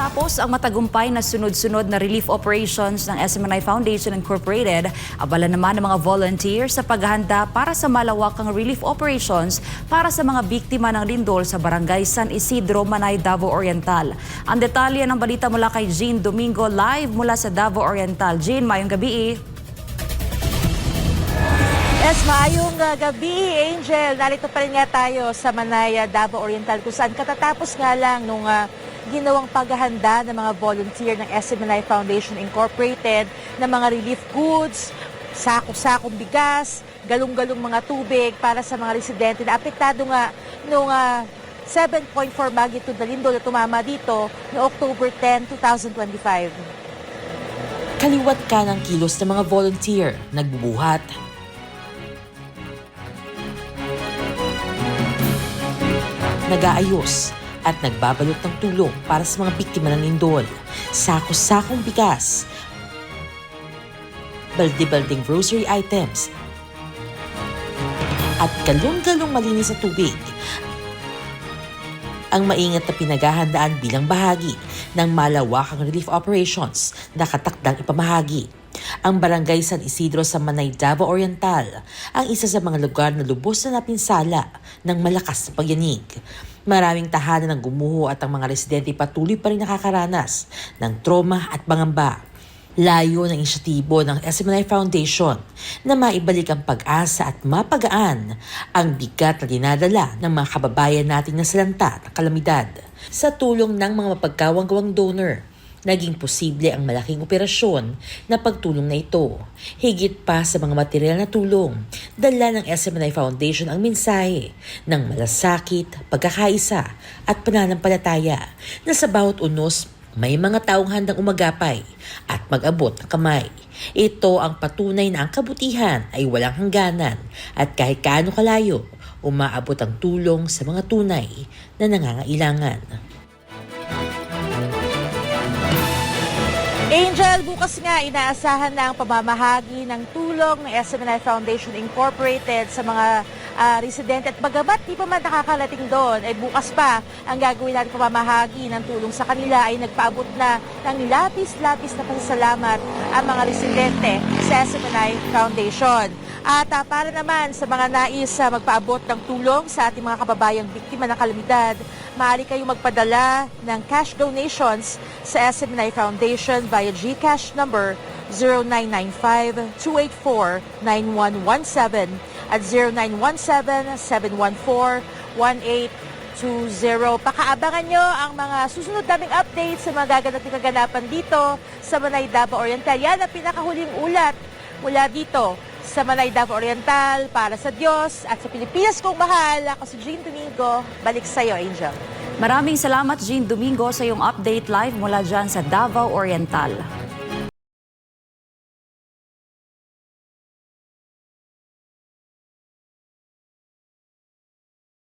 Matapos ang matagumpay na sunod-sunod na relief operations ng SMNI Foundation Incorporated, abala naman ng mga volunteers sa paghahanda para sa malawakang relief operations para sa mga biktima ng lindol sa barangay San Isidro, Manay, Davao Oriental. Ang detalye ng balita mula kay Jean Domingo live mula sa Davao Oriental. Jean, mayong gabi. Yes, maayong uh, gabi, Angel. Narito pa rin nga tayo sa Manaya, Davao Oriental kung saan katatapos nga lang nung uh, ginawang paghahanda ng mga volunteer ng SMNI Foundation Incorporated ng mga relief goods, sako-sakong bigas, galong-galong mga tubig para sa mga residente na apektado nga nung uh, 7.4 magnitude na lindol na tumama dito no October 10, 2025. Kaliwat ka ng kilos ng mga volunteer, nagbubuhat. Nag-aayos at nagbabalot ng tulong para sa mga biktima ng lindol. Sako-sakong bigas, balde-balding grocery items, at galong-galong malinis na tubig ang maingat na pinaghahandaan bilang bahagi ng malawakang relief operations na katakdang ipamahagi. Ang barangay San Isidro sa Manay, Davao Oriental ang isa sa mga lugar na lubos na napinsala ng malakas na pagyanig. Maraming tahanan ng gumuho at ang mga residente patuloy pa rin nakakaranas ng trauma at pangamba. Layo ng inisyatibo ng SMNI Foundation na maibalik ang pag-asa at mapagaan ang bigat na dinadala ng mga kababayan nating nasalanta ng kalamidad. Sa tulong ng mga mapagkawang-gawang donor, naging posible ang malaking operasyon na pagtulong na ito. Higit pa sa mga material na tulong, dala ng SMNI Foundation ang mensahe ng malasakit, pagkakaisa at pananampalataya na sa bawat unos may mga taong handang umagapay at mag-abot ng kamay. Ito ang patunay na ang kabutihan ay walang hangganan at kahit kaano kalayo, umaabot ang tulong sa mga tunay na nangangailangan. Angel, bukas nga inaasahan na ang pamamahagi ng tulong ng SMNI Foundation Incorporated sa mga ah, residente at bagamat di pa man nakakalating doon, ay bukas pa ang gagawin natin pamamahagi ng tulong sa kanila ay nagpaabot na ng lapis-lapis na pasasalamat ang mga residente sa SMNI Foundation. At ah, para naman sa mga nais ah, magpaabot ng tulong sa ating mga kababayang biktima ng kalamidad, maaari kayong magpadala ng cash donations sa SMNI Foundation via GCash number 0995-284-9117 at 0917-714-1820. Pakaabangan nyo ang mga susunod naming updates sa mga gaganap na kaganapan dito sa Manay Davao Oriental. Yan ang pinakahuling ulat mula dito sa Manay Davao Oriental para sa Diyos at sa Pilipinas kong mahal. Ako si Jean Domingo. Balik sa'yo, Angel. Maraming salamat Jean Domingo sa iyong update live mula dyan sa Davao Oriental.